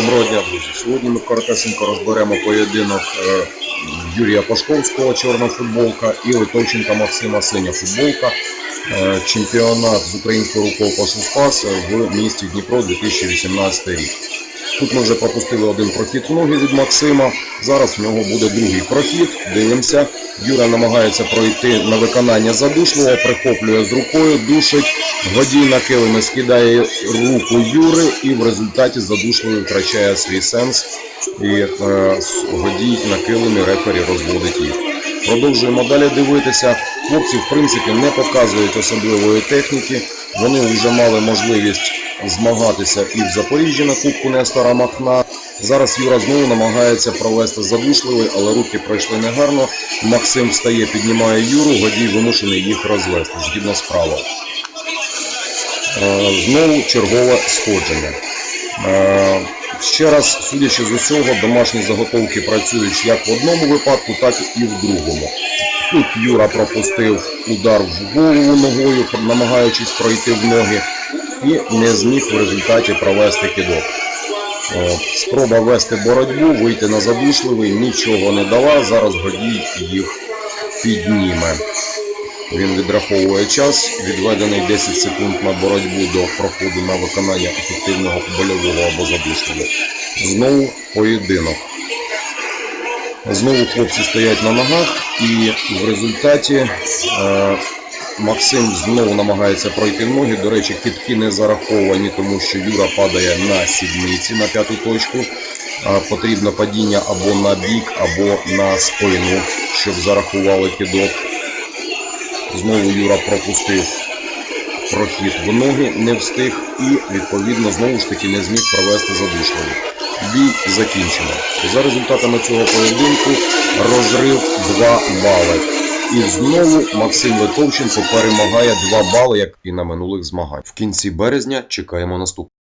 Доброго дня, друзі. Сьогодні ми коротесенько розберемо поєдинок е, Юрія Пашковського, чорна футболка, і Литовченка Максима Синя футболка. Е, Чемпіонат з українського рукопасу «Спас» в місті Дніпро 2018 рік. Тут ми вже пропустили один прохід ноги від Максима. Зараз в нього буде другий прохід. Дивимося. Юра намагається пройти на виконання задушливого, прихоплює з рукою, душить, годій на килими скидає руку Юри і в результаті задушливий втрачає свій сенс. І е, годій на килимі рефері розводить їх. Продовжуємо далі дивитися. Хлопці, в принципі, не показують особливої техніки. Вони вже мали можливість змагатися і в Запоріжжі на Кубку Нестора Махна. Зараз Юра знову намагається провести задушливий, але руки пройшли негарно. Максим встає, піднімає Юру, Годій вимушений їх розвести згідно з правил. Е, Знову чергове сходження. Е, Ще раз, судячи з усього, домашні заготовки працюють як в одному випадку, так і в другому. Тут Юра пропустив удар в голову ногою, намагаючись пройти в ноги, і не зміг в результаті провести кидок. Спроба вести боротьбу, вийти на задушливий, нічого не дала. Зараз Годій їх підніме. Він відраховує час, відведений 10 секунд на боротьбу до проходу на виконання ефективного больового або задушливого. Знову поєдинок. Знову хлопці стоять на ногах і в результаті е, Максим знову намагається пройти ноги. До речі, китки не зараховані, тому що Юра падає на сідниці на п'яту точку. Потрібно падіння або на бік, або на спину, щоб зарахували кидок. Знову Юра пропустив прохід в ноги, не встиг і відповідно знову ж таки не зміг провести задушливий. Бій закінчено. За результатами цього поєдинку розрив 2 бали. І знову Максим Литовченко перемагає 2 бали, як і на минулих змаганнях. В кінці березня чекаємо наступного.